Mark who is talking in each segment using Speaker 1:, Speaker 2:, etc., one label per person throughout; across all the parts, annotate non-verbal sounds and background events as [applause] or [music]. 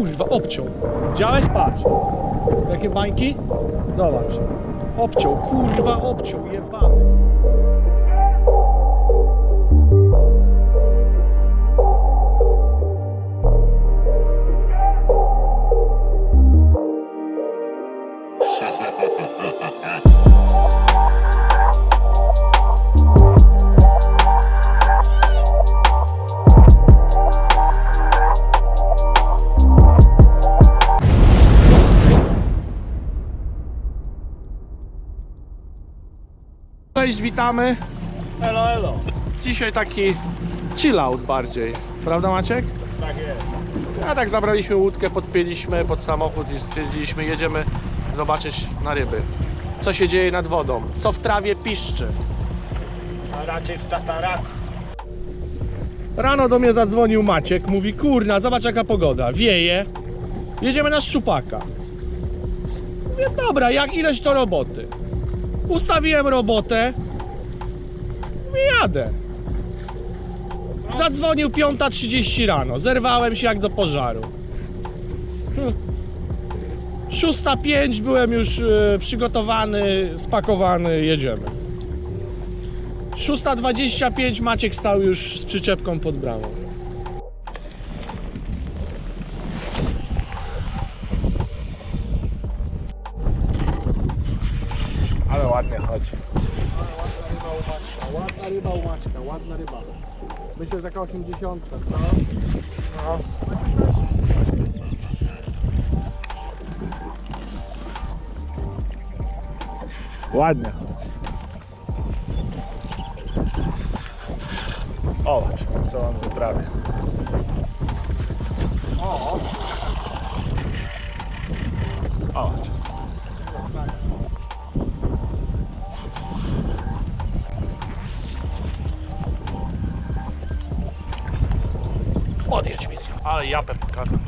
Speaker 1: kurwa, obciął. Widziałeś? Patrz. Jakie bańki? Zobacz. Obciął, kurwa, obciął, jebany. Cześć, witamy.
Speaker 2: Elo, elo.
Speaker 1: Dzisiaj taki chill out bardziej. Prawda Maciek?
Speaker 2: Tak jest.
Speaker 1: A tak zabraliśmy łódkę, podpięliśmy pod samochód i stwierdziliśmy jedziemy zobaczyć na ryby. Co się dzieje nad wodą? Co w trawie piszczy?
Speaker 2: A raczej w tataraku.
Speaker 1: Rano do mnie zadzwonił Maciek, mówi kurna, zobacz jaka pogoda, wieje, jedziemy na szczupaka. Mówię, dobra, jak ileś to roboty. Ustawiłem robotę, mówię, jadę. Zadzwonił 5.30 rano, zerwałem się jak do pożaru. Hm. 6.05 byłem już y, przygotowany, spakowany, jedziemy. 6.25 Maciek stał już z przyczepką pod bramą.
Speaker 2: Ładnie chodzi.
Speaker 1: Ładna ryba u Maćka, ładna ryba. Myślę, że taka 80. No.
Speaker 2: No. Ładnie chodzi. O, co on wyprawia.
Speaker 1: O,
Speaker 2: O,
Speaker 1: odjedź mi Ale japę pokazał.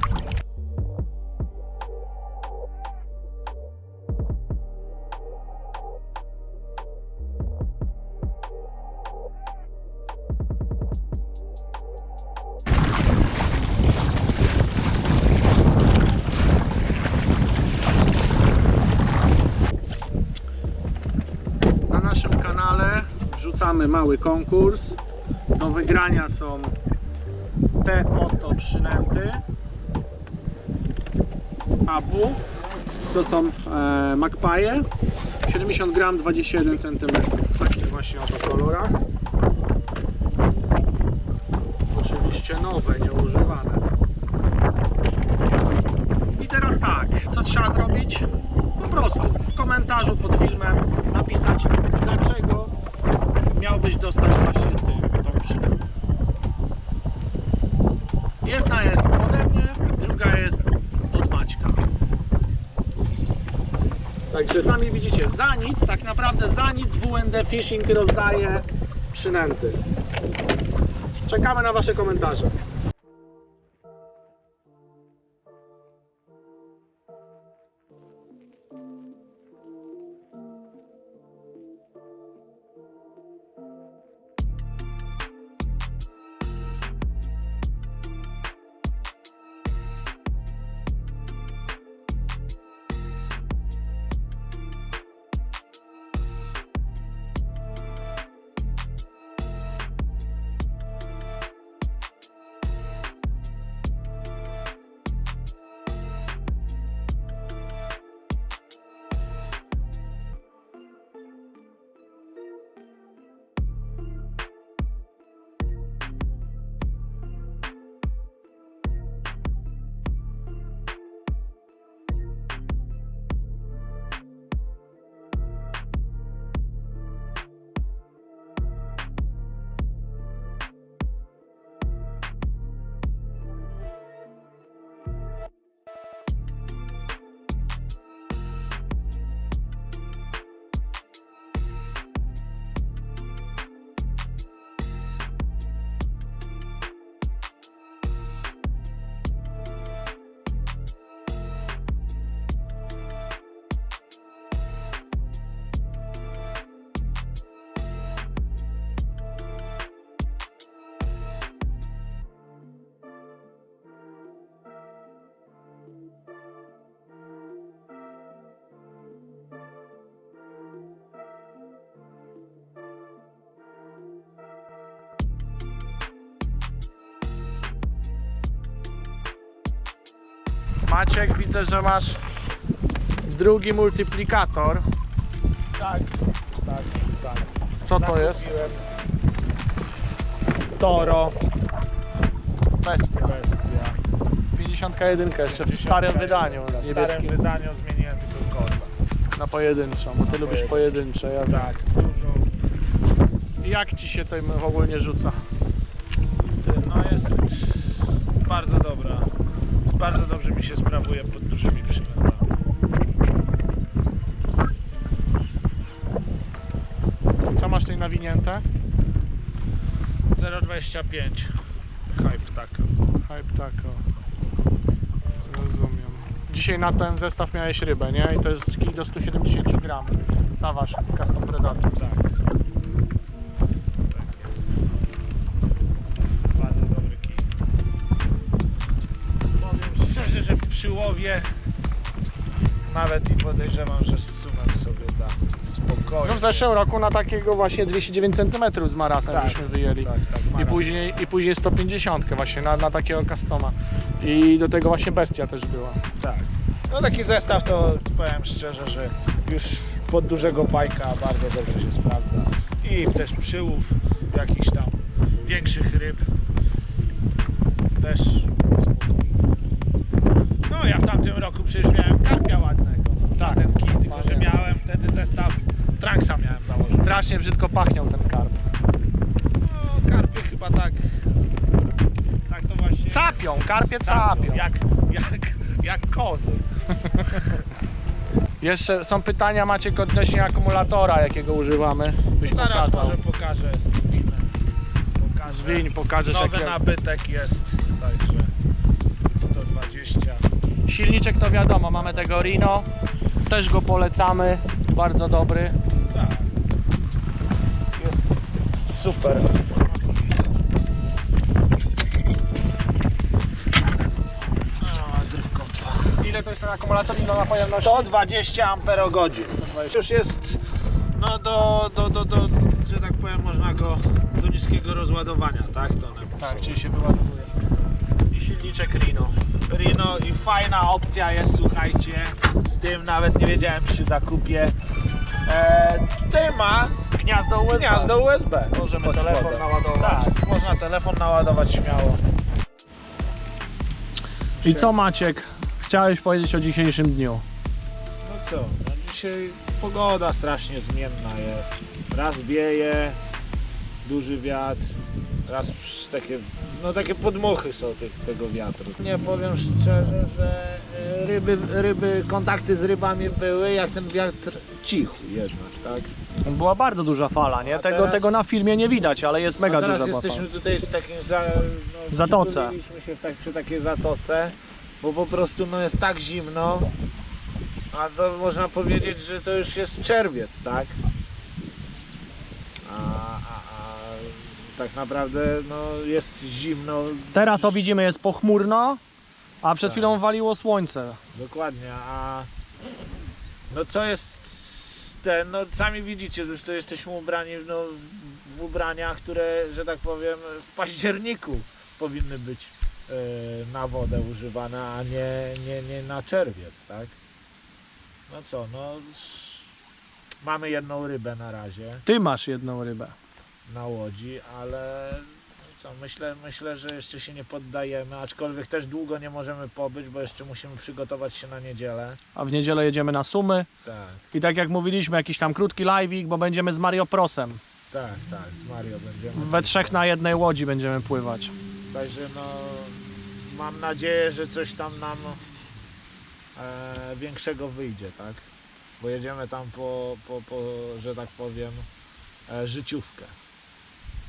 Speaker 1: Na naszym kanale wrzucamy mały konkurs. Do wygrania są te oto przynęty. Abu to są e, magpaje. 70 gram 21 cm w takich właśnie oto kolorach. Oczywiście nowe, nieużywane. I teraz tak, co trzeba zrobić? po prostu w komentarzu pod filmem napisać dlaczego miałbyś dostać właśnie tą przynętę Jedna jest ode mnie, druga jest od Maćka. Także sami widzicie, za nic, tak naprawdę za nic WND Fishing rozdaje przynęty. Czekamy na Wasze komentarze. Maciek, widzę, że masz drugi multiplikator.
Speaker 2: Tak, tak, tak.
Speaker 1: Co to jest?
Speaker 2: Zakupiłem
Speaker 1: Toro. Bestia.
Speaker 2: Bestia.
Speaker 1: 51 jeszcze w starym wydaniu
Speaker 2: W
Speaker 1: z
Speaker 2: starym
Speaker 1: niebieskim
Speaker 2: wydaniu zmieniłem tylko korba.
Speaker 1: na pojedynczą, bo ty lubisz pojedyncze. Ja
Speaker 2: Tak, dużo.
Speaker 1: Jak ci się to w ogóle nie rzuca?
Speaker 2: Ty, No jest bardzo dobra. Bardzo dobrze mi się sprawuje pod dużymi przynętami.
Speaker 1: Co masz tutaj nawinięte?
Speaker 2: 0,25 hype tak.
Speaker 1: Hype taco. Rozumiem. Dzisiaj na ten zestaw miałeś rybę, nie? I to jest kij do 170 gram. Sawasz Custom Predator.
Speaker 2: Tak. Łowie nawet i podejrzewam, że z sumem sobie da spokojnie.
Speaker 1: No w zeszłym roku na takiego właśnie 209 cm z Marasem
Speaker 2: Tak,
Speaker 1: żeśmy wyjęli.
Speaker 2: Tak, tak,
Speaker 1: I później, I później 150 właśnie na, na takiego customa. I do tego właśnie bestia też była.
Speaker 2: Tak. No taki zestaw to powiem szczerze, że już pod dużego pajka bardzo dobrze się sprawdza. I też przyłów jakichś tam większych ryb też spokojnie. No ja w tamtym roku przecież miałem karpia ładnego.
Speaker 1: Tak,
Speaker 2: ten kij, tylko że
Speaker 1: pamiętam.
Speaker 2: miałem wtedy zestaw Tranksa miałem założony.
Speaker 1: Strasznie brzydko pachniał ten karp.
Speaker 2: No karpie chyba tak tak to właśnie.
Speaker 1: Capią, karpie capią.
Speaker 2: Jak, jak, jak kozy. [laughs]
Speaker 1: Jeszcze są pytania Maciek odnośnie akumulatora, jakiego używamy. Byś
Speaker 2: Zaraz
Speaker 1: pokazał.
Speaker 2: może pokażę. Pokażę.
Speaker 1: Zwiń, pokażesz
Speaker 2: Nowy
Speaker 1: jakie...
Speaker 2: nabytek jest, także 120.
Speaker 1: Silniczek to wiadomo, mamy tego Rino. Też go polecamy. Bardzo dobry.
Speaker 2: Jest super.
Speaker 1: Ile to jest ten akumulator Rino na pojemności?
Speaker 2: 120 amperogodzin. Już jest no do, do, do, do, że tak powiem, można go do niskiego rozładowania, tak? To
Speaker 1: Tak, czyli się wyładowuje. I silniczek Rino.
Speaker 2: Rino i fajna opcja jest, słuchajcie, z tym nawet nie wiedziałem przy zakupie. E, ty ma
Speaker 1: Gniazdo USB.
Speaker 2: gniazdo USB.
Speaker 1: Możemy
Speaker 2: Pod
Speaker 1: telefon
Speaker 2: spodem.
Speaker 1: naładować.
Speaker 2: Tak, można telefon naładować śmiało.
Speaker 1: I co Maciek? Chciałeś powiedzieć o dzisiejszym dniu?
Speaker 2: No co, no dzisiaj pogoda strasznie zmienna jest. Raz wieje, duży wiatr, raz takie, no takie podmuchy są tych, tego wiatru. Nie powiem szczerze, że e, ryby, ryby, kontakty z rybami były, jak ten wiatr cichł jednak, tak?
Speaker 1: Była bardzo duża fala, nie?
Speaker 2: A
Speaker 1: Tego,
Speaker 2: teraz-
Speaker 1: tego na filmie nie widać, ale jest mega
Speaker 2: teraz
Speaker 1: duża była
Speaker 2: jesteśmy
Speaker 1: fala.
Speaker 2: tutaj w takim za, no,
Speaker 1: Zatoce.
Speaker 2: się tak, przy takiej zatoce, bo po prostu no, jest tak zimno, a to można powiedzieć, że to już jest czerwiec, tak? A tak naprawdę no, jest zimno,
Speaker 1: Teraz o widzimy jest pochmurno, a przed
Speaker 2: Tak.
Speaker 1: chwilą waliło słońce.
Speaker 2: dokładnie, a no co jest ten, no sami widzicie, zresztą jesteśmy ubrani no, w, w ubraniach, które, że tak powiem, w październiku powinny być e, na wodę używane, a nie, nie, nie na czerwiec, tak? No co, no mamy jedną rybę na razie
Speaker 1: Ty masz jedną rybę.
Speaker 2: Na łodzi, ale no co, myślę, myślę, że jeszcze się nie poddajemy, aczkolwiek też długo nie możemy pobyć, bo jeszcze musimy przygotować się na niedzielę.
Speaker 1: A w niedzielę jedziemy na Sumy.
Speaker 2: Tak,
Speaker 1: I tak jak mówiliśmy, jakiś tam krótki live'ik, bo będziemy z Mario Prosem.
Speaker 2: tak, tak, z Mario będziemy.
Speaker 1: We trzech na jednej łodzi będziemy pływać.
Speaker 2: Także no mam nadzieję, że coś tam nam e, większego wyjdzie, tak? Bo jedziemy tam po, po, po że tak powiem, e, życiówkę.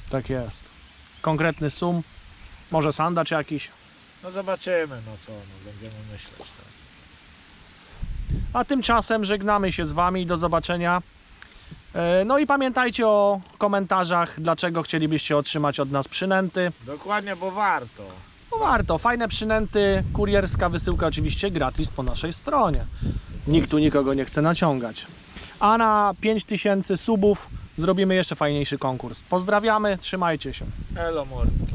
Speaker 1: Tak jest. Konkretny sum, może sandacz jakiś.
Speaker 2: No zobaczymy, no co, no będziemy myśleć, tak?
Speaker 1: A tymczasem żegnamy się z Wami i do zobaczenia. E, No i pamiętajcie o komentarzach, dlaczego chcielibyście otrzymać od nas przynęty.
Speaker 2: Dokładnie, bo warto.
Speaker 1: No warto, fajne przynęty, kurierska wysyłka oczywiście gratis po naszej stronie. Nikt tu nikogo nie chce naciągać. A na 5000 subów zrobimy jeszcze fajniejszy konkurs. Pozdrawiamy, trzymajcie się.
Speaker 2: Elo mordki.